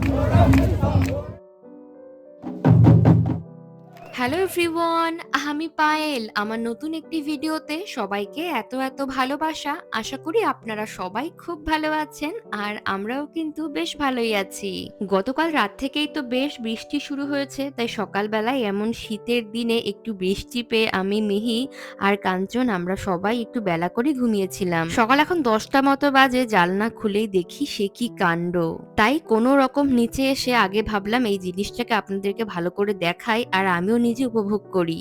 Brasil! Hello everyone, আমি পায়েল। আমার নতুন একটি ভিডিওতে সবাইকে এত এত ভালোবাসা। আশা করি আপনারা সবাই খুব ভালো আছেন আর আমরাও কিন্তু বেশ ভালোই আছি। গতকাল রাত থেকেই তো বেশ বৃষ্টি শুরু হয়েছে, তাই সকালবেলায় এমন শীতের দিনে একটু বৃষ্টি পেয়ে আমি, মিহি আর কাঞ্চন আমরা সবাই একটু বেলা করে ঘুমিয়েছিলাম। সকাল এখন দশটা মতো বাজে, জালনা খুলেই দেখি সে কি কাণ্ড। তাই কোনো রকম নিচে এসে আগে ভাবলাম এই জিনিসটাকে আপনাদেরকে ভালো করে দেখাই আর আমিও নিজে উপভোগ করি।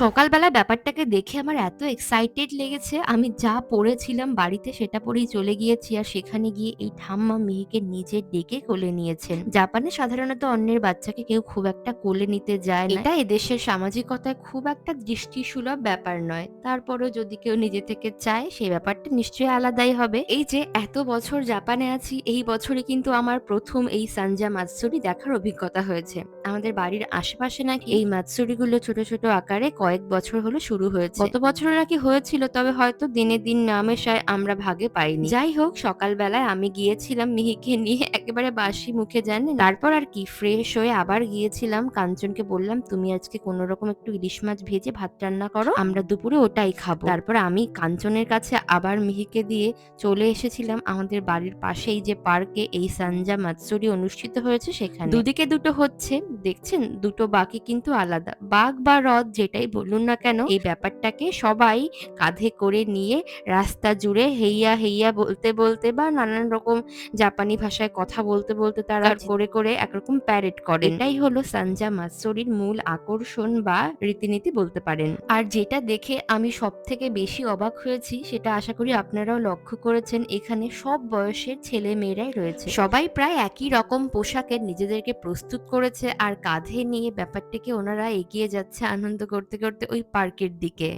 সকালবেলা ব্যাপারটাকে দেখে আমার এত এক্সাইটেড লেগেছে, আমি যা পড়েছিলাম বাড়িতে সেটা পরেই চলে গিয়েছি আর সেখানে গিয়ে এই ঠাম্মা মেয়েকে নিজে ডেকে কোলে নিয়েছেন। জাপানে সাধারণত অন্যের বাচ্চাকে কেউ খুব একটা কোলে নিতে যায় না। এটা এদেশের সামাজিকতায় খুব একটা দৃষ্টিসুলভ ব্যাপার নয়। তারপরেও যদি কেউ নিজে থেকে চায় সেই ব্যাপারটা নিশ্চয়ই আলাদাই হবে। এই যে এত বছর জাপানে আছি, এই বছরে কিন্তু আমার প্রথম এই সানজা মাৎসুরি দেখার অভিজ্ঞতা হয়েছে। আমাদের বাড়ির আশেপাশে নাকি এই মাৎসুরিগুলো ছোট ছোট আকারে কয়েক বছর হলো শুরু হয়েছে। গত বছর নাকি হয়েছিল তবে হয়তো দিনে দিন নামেশায় আমরা ভাগে পাইনি। যাই হোক সকালবেলায় আমি গিয়েছিলাম মিহিকে নিয়ে একেবারে বাসি মুখে জানেন? তারপর আর কি ফ্রেশ হয়ে আবার গিয়েছিলাম কাঞ্চনকে বললাম তুমি আজকে কোনো রকম একটু ইলিশ মাছ ভেজে ভাত রান্না করো আমরা দুপুরে ওটাই খাব। তারপর আমি কাঞ্চনের কাছে আবার মিহিকে দিয়ে চলে এসেছিলাম আমাদের বাড়ির পাশেই যে পার্কে এই সানজা মাৎসুরি অনুষ্ঠিত হয়েছে সেখানে। দুদিকে দুটো হচ্ছে দেখছেন? দুটো বাকি কিন্তু আলাদা। বাঘ বা রথ যেটাই বলুন না কেন এই ব্যাপারটাকে সবাই কাঁধে করে নিয়ে রাস্তা জুড়ে হেইয়া হেইয়া বলতে বলতে বা নানান রকম জাপানি ভাষায় কথা বলতে বলতে তারা করে করে একরকম প্যারেড করে এটাই হলো সানজা মাৎসুরির মূল আকর্ষণ বা রীতিনীতি বলতে পারেন। আর যেটা দেখে আমি সব থেকে বেশি অবাক হয়েছি সেটা আশা করি আপনারাও লক্ষ্য করেছেন এখানে সব বয়সের ছেলে মেয়েরাই রয়েছে। সবাই প্রায় একই রকম পোশাকে নিজেদেরকে প্রস্তুত করেছে আর কাঁধে নিয়ে ব্যাপারটাকে ওনারা এগিয়ে যাচ্ছে আনন্দ করতে করতে। ওই পার্কের দিকে।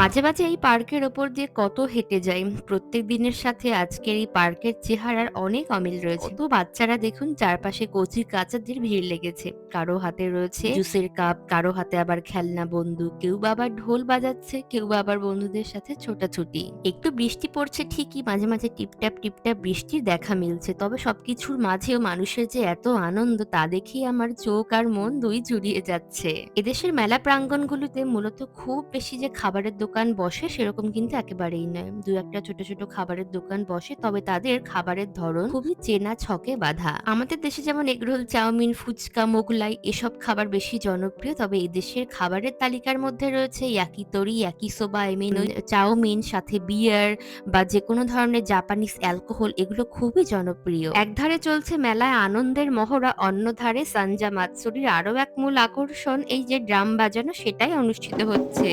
মাঝে, মাঝে এই পার্কের ওপর দিয়ে কত হেঁটে যাই। প্রত্যেক দিনের সাথে আজকের এই পার্কের চেহারার অনেক অমিল রয়েছে। তো বাচ্চারা দেখুন চারপাশে কচি কাচাদের ভিড় লেগেছে। কারও হাতে রয়েছে জুসের কাপ, কারও হাতে আবার খেলনা বন্দুক, কেউ বা আবার ঢোল বাজাচ্ছে, কেউ বা আবার বন্ধুদের সাথে ছোটাছুটি। একটু বৃষ্টি পড়ছে ঠিকই মাঝে, মাঝে টিপটাপ, টিপটাপ বৃষ্টির দেখা মিলছে। তবে সবকিছুর মাঝেও মানুষের যে এত আনন্দ তা দেখেই আমার চোখ আর মন দুই জুড়িয়ে যাচ্ছে। এদেশের মেলা প্রাঙ্গণগুলোতে মূলত খুব বেশি যে খাবারের দোকান বসে সেরকম কিন্তু একেবারেই নয়। দু একটা ছোট, ছোট খাবারের দোকান বসে তবে তাদের খাবারের ধরন খুবই চেনা ছকে বাঁধা। আমাদের দেশে যেমন এগরোল, চাউমিন, ফুচকা, মোগলাই এসব খাবার বেশি জনপ্রিয় তবে এদেশের খাবারের তালিকার মধ্যে রয়েছে ইয়াকিতরি, ইয়াকিসোবা, আই মিন চাউমিন সাথে বিয়ার বা যেকোনো ধরনের জাপানিজ অ্যালকোহল এগুলো খুবই জনপ্রিয়। একধারে চলছে মেলায় আনন্দের মহড়া অন্য ধারে সানজা মাতসুরির আরও এক মূল আকর্ষণ এই যে ড্রাম বাজানো সেটাই অনুষ্ঠিত হচ্ছে।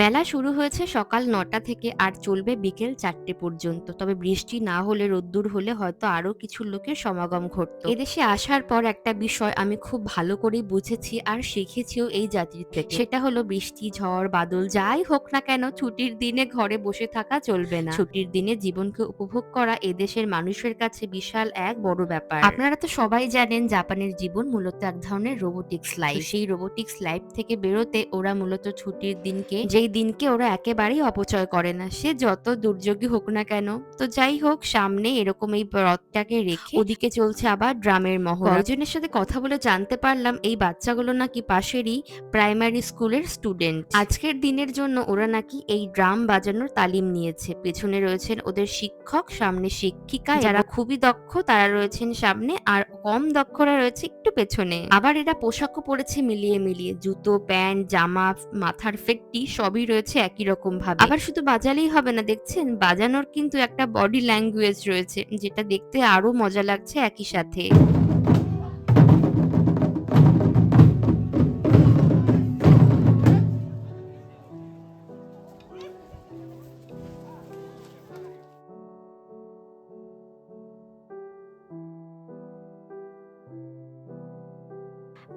মেলা শুরু হয়েছে সকাল নটা থেকে আর চলবে বিকেল চারটে পর্যন্ত। তবে বৃষ্টি না হলে, রোদ্দুর হলে হয়তো আরও কিছু লোকের সমাগম ঘটত। এদেশে আসার পর একটা বিষয় আমি খুব ভালো করেই বুঝেছি আর শিখেছিও এই জাতির থেকে। সেটা হলো বৃষ্টি, ঝড়, বাদল, যাই হোক না কেন, ছুটির দিনে ঘরে বসে থাকা চলবে না। ছুটির দিনে জীবনকে উপভোগ করা এদেশের মানুষের কাছে বিশাল এক বড় ব্যাপার। আপনারা তো সবাই জানেন জাপানের জীবন মূলত এক ধরনের রোবোটিক্স লাইফ সেই রোবোটিক্স লাইফ থেকে বেরোতে ওরা মূলত ছুটির দিনকে যেই দিনকে ওরা একেবারেই অপচয় করে না। সে যত দুর্যোগী হোক না কেন তো যাই হোক সামনে এরকম এই রথটাকে রেখে ওদিকে চলছে আবার ড্রামের মহড়া। কয়েকজনের সাথে কথা বলে জানতে পারলাম এই বাচ্চাগুলো নাকি পাশেরই প্রাইমারি স্কুলের স্টুডেন্ট। আজকের দিনের জন্য ওরা নাকি এই ড্রাম বাজানোর তালিম নিয়েছে। পেছনে রয়েছেন ওদের শিক্ষক সামনে শিক্ষিকা যারা খুবই দক্ষ তারা রয়েছেন সামনে আর কম দক্ষরা রয়েছে একটু পেছনে। আবার এরা পোশাকও পরেছে মিলিয়ে মিলিয়ে। জুতো প্যান্ট জামা মাথার ফেটটি সবই রয়েছে একই রকম ভাবে। আবার শুধু বাজালেই হবে না, দেখছেন? বাজানোর কিন্তু একটা বডি ল্যাঙ্গুয়েজ রয়েছে, যেটা দেখতে আরও মজা লাগছে একই সাথে।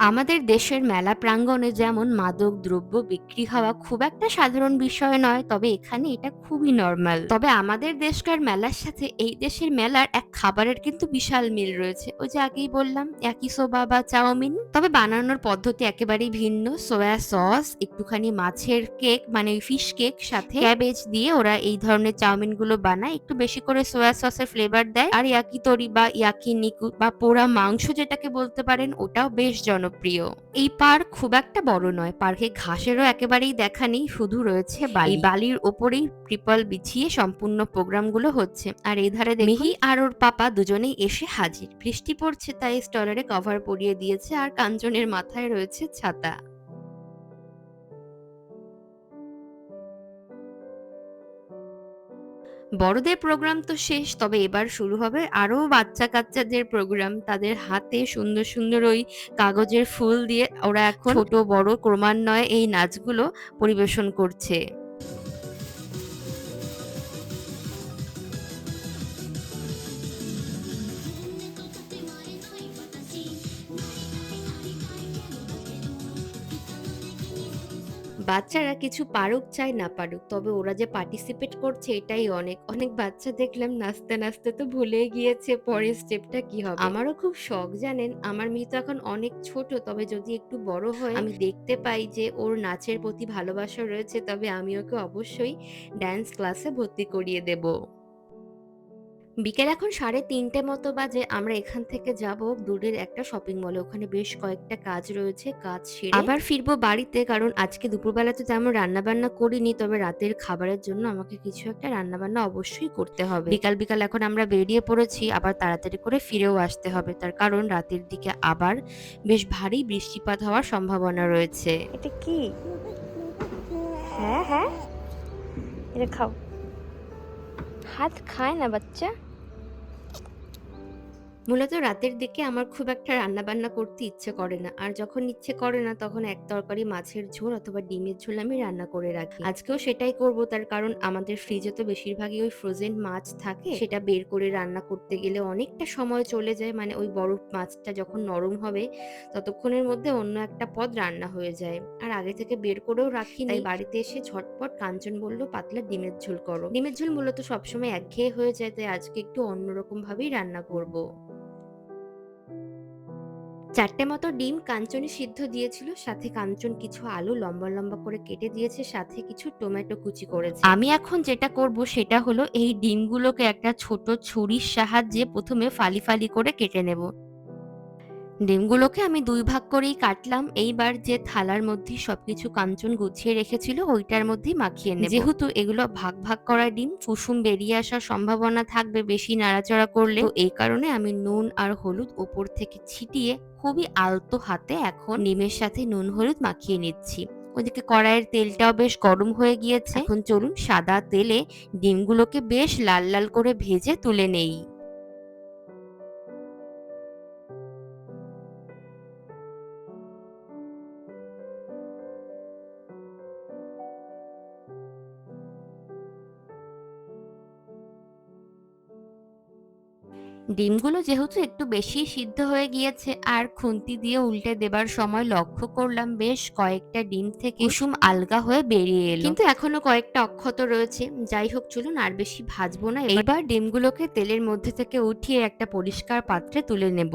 আমাদের দেশের মেলা প্রাঙ্গণে যেমন মাদক দ্রব্য বিক্রি হওয়া খুব একটা সাধারণ বিষয় নয়, তবে এখানে এটা খুবই নর্মাল তবে আমাদের দেশকার মেলার সাথে এই দেশের মেলার এক খাবারের কিন্তু বিশাল মিল রয়েছে। ওই যে আগেই বললাম, একই সোবা বা চাউমিন। তবে বানানোর পদ্ধতি একেবারেই ভিন্ন। সোয়া সস, একটুখানি মাছের কেক মানে ফিশ কেক সাথে ক্যাবেজ দিয়ে ওরা এই ধরনের চাউমিনগুলো বানায়। একটু বেশি করে সোয়া সসের ফ্লেভার দেয়। আর ইয়াকি তরি বা ইয়াকি নিকু বা পোড়া মাংস যেটাকে বলতে পারেন, ওটাও বেশ জনপ্রিয়। জনপ্রিয় এই পার্ক খুব একটা বড় নয় পার্কে ঘাসেরও একেবারেই দেখা নেই শুধু রয়েছে বালি। বালির ওপরেই ট্রিপল বিছিয়ে সম্পূর্ণ প্রোগ্রামগুলো হচ্ছে। আর এই ধারে মিহি আর ওর পাপা দুজনেই এসে হাজির। বৃষ্টি পড়ছে তাই স্টলারে কভার পরিয়ে দিয়েছে আর কাঞ্চনের মাথায় রয়েছে ছাতা। বড়দের প্রোগ্রাম তো শেষ, তবে এবার শুরু হবে আরও বাচ্চা কাচ্চাদের প্রোগ্রাম তাদের হাতে সুন্দর সুন্দর ওই কাগজের ফুল দিয়ে ওরা এখন ছোট, বড় ক্রমান্বয়ে এই নাচগুলো পরিবেশন করছে। বাচ্চারা কিছু পারুক চায় না পারুক, তবে ওরা যে পার্টিসিপেট করছে এটাই অনেক। অনেক বাচ্চা দেখলাম নাচতে নাচতে তো ভুলে গিয়েছে, পরের স্টেপটা কি হবে? আমারও খুব শখ, জানেন? আমার মেয়ে তো এখন অনেক ছোট, তবে যদি একটু বড় হয়, আমি দেখতে পাই যে ওর নাচের প্রতি ভালোবাসা রয়েছে, তবে আমি ওকে অবশ্যই ড্যান্স ক্লাসে ভর্তি করিয়ে দেব। বিকেল এখন সাড়ে তিনটে মতো বাজে। আমরা এখান থেকে যাব দূরের একটা শপিং মলে ওখানে বেশ কয়েকটা কাজ রয়েছে কাজ সেরে। আবার ফিরবো বাড়িতে কারণ আজকে দুপুরবেলা তো তেমন রান্না বান্না করিনি তবে রাতের খাবারের জন্য আমাকে কিছু একটা রান্না বান্না অবশ্যই করতে হবে। বিকাল বিকাল এখন আমরা বেরিয়ে পড়েছি আবার তাড়াতাড়ি করে ফিরেও আসতে হবে। তার কারণ রাতের দিকে আবার বেশ ভারী বৃষ্টিপাত হওয়ার সম্ভাবনা রয়েছে। এটা কি? হ্যাঁ হ্যাঁ। এটা খাও। হাত খায় না বাচ্চা মূলত রাতের দিকে আমার খুব একটা রান্না বান্না করতে ইচ্ছে করে না। আর যখন ইচ্ছে করে না, তখন এক তরকারি মাছের ঝোল অথবা ডিমের ঝোল আমি রান্না করে রাখি। আজকেও সেটাই করব, তার কারণ আমাদের ফ্রিজে তো বেশিরভাগই ওই ফ্রোজেন মাছ থাকে। সেটা বের করে রান্না করতে গেলে অনেকটা সময় চলে যায় মানে ওই বরফ মাছটা যখন নরম হবে, ততক্ষণের মধ্যে অন্য একটা পদ রান্না হয়ে যায়। আর আগে থেকে বের করেও রাখি তাই বাড়িতে এসে ঝটপট কাঞ্চন বলল, পাতলা ডিমের ঝোল করো। ডিমের ঝোল মূলত সবসময় একঘেয়ে হয়ে যায়, তাই আজকে একটু অন্যরকম ভাবেই রান্না করব। চারটে মতো ডিম কাঞ্চনে সিদ্ধ দিয়েছিল, সাথে কাঞ্চন কিছু আলু লম্বা লম্বা করে কেটে দিয়েছে, সাথে কিছু টমেটো কুচি করেছে। আমি এখন যেটা করব সেটা হলো এই ডিমগুলোকে একটা ছোট ছুরির সাহায্যে প্রথমে ফালি ফালি করে কেটে নেব। ডিমগুলোকে আমি দুই ভাগ করেই কাটলাম। এইবার যে থালার মধ্যে সবকিছু কাঞ্চন গুছিয়ে রেখেছিল, ওইটার মধ্যেই মাখিয়ে নেব। যেহেতু এগুলো ভাগ ভাগ করা ডিম, কুসুম বেরিয়ে আসার সম্ভাবনা থাকবে বেশি নাড়াচাড়া করলে। এই কারণে আমি নুন আর হলুদ ওপর থেকে ছিটিয়ে খুবই আলতো হাতে এখন ডিমের সাথে নুন হলুদ মাখিয়ে নিচ্ছি। ওদিকে কড়াইয়ের তেলটাও বেশ গরম হয়ে গিয়েছে। এখন চলুন সাদা তেলে ডিমগুলোকে বেশ লাল লাল করে ভেজে তুলে নেই। ডিমগুলো যেহেতু একটু বেশি সিদ্ধ হয়ে গিয়েছে আর খুন্তি দিয়ে উল্টে দেবার সময় লক্ষ্য করলাম বেশ কয়েকটা ডিম থেকে কুসুম আলগা হয়ে বেরিয়ে এলো। কিন্তু এখনও কয়েকটা অক্ষত রয়েছে। যাই হোক চলুন আর বেশি ভাজবো না। এবার ডিমগুলোকে তেলের মধ্যে থেকে উঠিয়ে একটা পরিষ্কার পাত্রে তুলে নেব।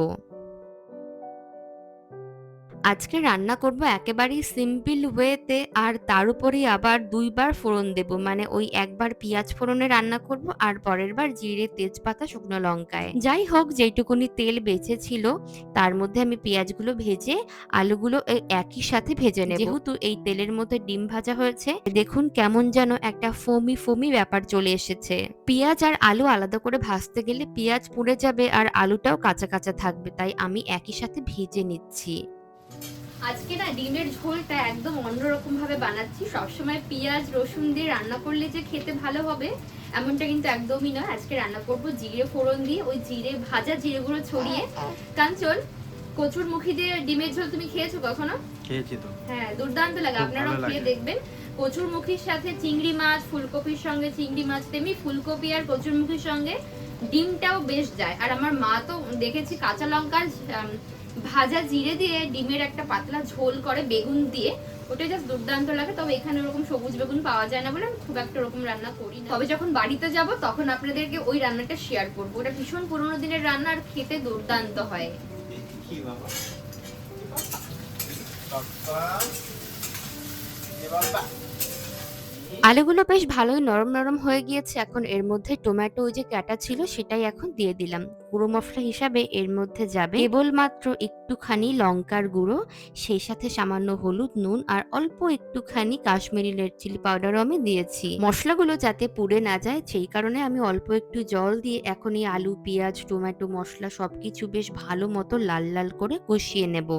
আজকে রান্না করব একেবারেই সিম্পল ওয়েতে আর তার উপরেই আবার দুইবার ফোড়ন দেব। মানে ওই একবার পেঁয়াজ ফোড়নে রান্না করব আর পরের বার জিরে, তেজপাতা, শুকনো লঙ্কায়। যাই হোক যেটুকুনি তেল বেঁচে ছিল তার মধ্যে আমি পেঁয়াজগুলো ভেজে আলুগুলো একই সাথে ভেজে নেব। যেহেতু এই তেলের মধ্যে ডিম ভাজা হয়েছে, দেখুন কেমন যেন একটা ফোমি ফোমি ব্যাপার চলে এসেছে। পেঁয়াজ আর আলু আলাদা করে ভাজতে গেলে পেঁয়াজ পুড়ে যাবে আর আলুটাও কাঁচা কাঁচা থাকবে, তাই আমি একই সাথে ভেজে নিচ্ছি। আজকে না ডিমের ঝোলটা একদম অন্যরকম ভাবে বানাচ্ছি। সবসময় পেঁয়াজ রসুন দিয়ে রান্না করলে যে খেতে ভালো হবে এমনটা কিন্তু একদমই নয়। আজকে রান্না করব জিরে ফোড়ন দিয়ে ওই জিরে ভাজা জিরেগুলো ছড়িয়ে। কাঞ্চন কচুর মুখি দিয়ে ডিমের ঝোল তুমি খেয়েছো কখনো? খেয়েছি তো। হ্যাঁ দুর্দান্ত লাগে। আপনারাও খেয়ে দেখবেন। কচুর মুখির সাথে চিংড়ি মাছ ফুলকপির সঙ্গে চিংড়ি মাছ তেমনি ফুলকপি আর কচুর মুখির সঙ্গে ডিমটাও বেশ যায়। আর আমার মা তো দেখেছি কাঁচা লঙ্কার উম, ভাজা জিরে দিয়ে ডিমের একটা পাতলা ঝোল করে বেগুন দিয়ে ওটা জাস্ট দুর্দান্ত লাগে। তবে এখানে ওরকম সবুজ বেগুন পাওয়া যায় না বলে আমি খুব একটা ওরকম রান্না করি না। তবে যখন বাড়িতে যাব, তখন আপনাদেরকে ওই রান্নাটা শেয়ার করব। ওটা ভীষণ পুরোনো দিনের রান্না আর খেতে দুর্দান্ত হয়। বাবা? আলুগুলো বেশ ভালোই নরম নরম হয়ে গিয়েছে। এখন এর মধ্যে টমেটো যে কাটা ছিল সেটাই এখন দিয়ে দিলাম। গুঁড়ো মশলা হিসাবে এর মধ্যে যাবে কেবলমাত্র একটুখানি লঙ্কার গুঁড়ো, সেই সাথে সামান্য হলুদ, নুন আর অল্প একটুখানি কাশ্মীরি রেড চিলি পাউডারও আমি দিয়েছি। মশলাগুলো যাতে পুড়ে না যায়, সেই কারণে আমি অল্প একটু জল দিয়ে এখন এই আলু, পেঁয়াজ টমেটো মশলা সবকিছু বেশ ভালো মতো লাল লাল করে কষিয়ে নেব।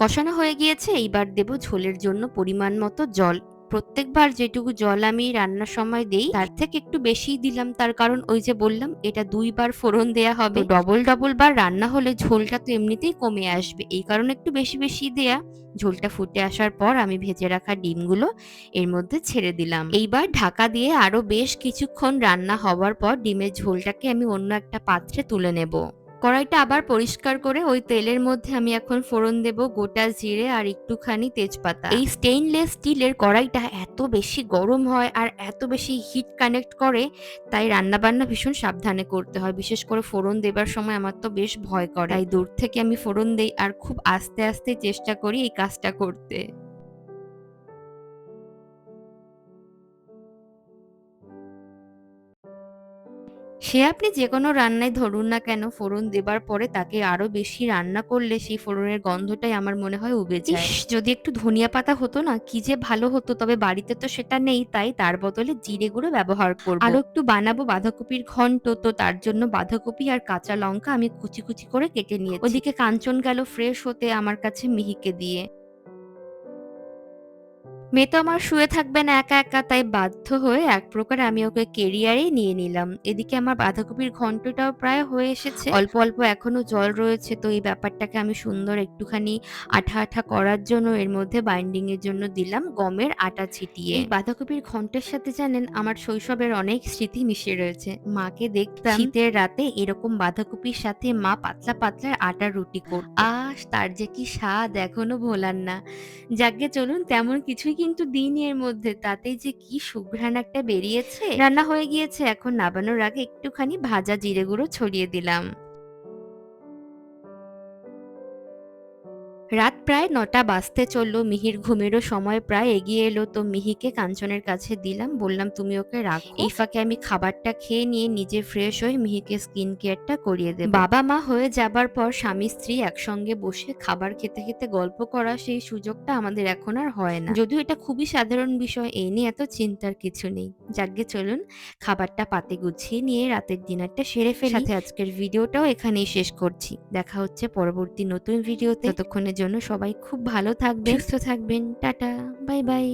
কষানো হয়ে গিয়েছে, এইবার দেব ঝোলের জন্য পরিমাণ মতো জল। প্রত্যেকবার যেটুকু জল আমি রান্নার সময় দেই, তার থেকে একটু বেশি দিলাম, তার কারণ ওই যে বললাম, এটা দুইবার ফোড়ন দেয়া হবে। ডবল ডবল বার রান্না হলে ঝোলটা তো এমনিতেই কমে আসবে। এই কারণে একটু বেশি বেশি দেয়া। ঝোলটা ফুটে আসার পর আমি ভেজে রাখা ডিমগুলো এর মধ্যে ছেড়ে দিলাম। এইবার ঢাকা দিয়ে আরও বেশ কিছুক্ষণ রান্না হওয়ার পর ডিমের ঝোলটাকে আমি অন্য একটা পাত্রে তুলে নেব। কড়াইটা আবার পরিষ্কার করে ওই তেলের মধ্যে আমি এখন ফোড়ন দেব গোটা জিরে আর একটুখানি তেজপাতা। এই স্টেইনলেস স্টিলের কড়াইটা এত বেশি গরম হয় আর এত বেশি হিট কানেক্ট করে, তাই রান্নাবান্না ভীষণ সাবধানে করতে হয়। বিশেষ করে ফোড়ন দেবার সময় আমার তো বেশ ভয় করে। তাই দূর থেকে আমি ফোড়ন দেই আর খুব আস্তে আস্তে চেষ্টা করি এই কাজটা করতে। সে আপনি যে কোনো রান্নায় ধরুন না কেন ফোড়ন দেবার পরে তাকে আরও বেশি রান্না করলে সেই ফোড়নের গন্ধটাই আমার মনে হয় উবে যায়। ইস, যদি একটু ধনিয়া পাতা হতো না কি যে ভালো হতো তবে বাড়িতে তো সেটা নেই তাই তার বদলে জিরে গুঁড়ো ব্যবহার করব। আরও একটু বানাবো বাঁধাকপির ঘন্ট তো তার জন্য বাঁধাকপি আর কাঁচা লঙ্কা আমি কুচি কুচি করে কেটে নিয়েছি। ওদিকে কাঞ্চন গেল ফ্রেশ হতে আমার কাছে মিহিকে দিয়ে। মেয়ে তো আমার শুয়ে থাকবে না একা একা, তাই বাধ্য হয়ে এক প্রকার আমি ওকে কেরিয়ারেই নিয়ে নিলাম। এদিকে আমার বাঁধাকপির ঘন্টটাও প্রায় হয়ে এসেছে। অল্প অল্প এখনও জল রয়েছে, তো এই ব্যাপারটাকে আমি সুন্দর একটুখানি আঠা আঠা করার জন্য এর মধ্যে বাইন্ডিং এর জন্য দিলাম গমের আটা ছিটিয়ে। বাঁধাকপির ঘন্টের সাথে জানেন, আমার শৈশবের অনেক স্মৃতি মিশে রয়েছে। মাকে দেখতাম শীতের রাতে এরকম বাঁধাকপির সাথে মা পাতলা পাতলা আটা রুটি করত। আহ, তার যে কি স্বাদ, এখনও ভোলার না। যাকে চলুন, তেমন কিছুই কিন্তু দিনের মধ্যে তাতে যে কি সুঘ্রাণ একটা বেরিয়েছে? রান্না হয়ে গিয়েছে, এখন নাবানোর আগে একটুখানি ভাজা জিরে গুঁড়ো ছড়িয়ে দিলাম। রাত প্রায় নটা বাজতে চলল। মিহির ঘুমেরও সময় প্রায় এগিয়ে এলো। তো মিহিকে কাঞ্চনের কাছে দিলাম। বললাম তুমি ওকে রাখো। এই ফাঁকে আমি খাবারটা খেয়ে নিয়ে নিজে ফ্রেশ হয়ে মিহিকে স্কিন কেয়ারটা করিয়ে দেব। বাবা মা হয়ে যাবার পর স্বামী স্ত্রী একসঙ্গে বসে খাবার খেতে খেতে গল্প করা সেই সুযোগটা আমাদের এখন আর হয় না। যদিও এটা খুবই সাধারণ বিষয় এই নিয়ে এত চিন্তার কিছু নেই। যাকে চলুন খাবারটা পাতে গুছিয়ে নিয়ে রাতের ডিনারটা সেরে ফেলি। সাথে আজকের ভিডিওটাও এখানেই শেষ করছি। দেখা হচ্ছে পরবর্তী নতুন ভিডিওতে ততক্ষণের জন্য সবাই খুব ভালো থাকবেন সুস্থ থাকবেন। Tata bye bye.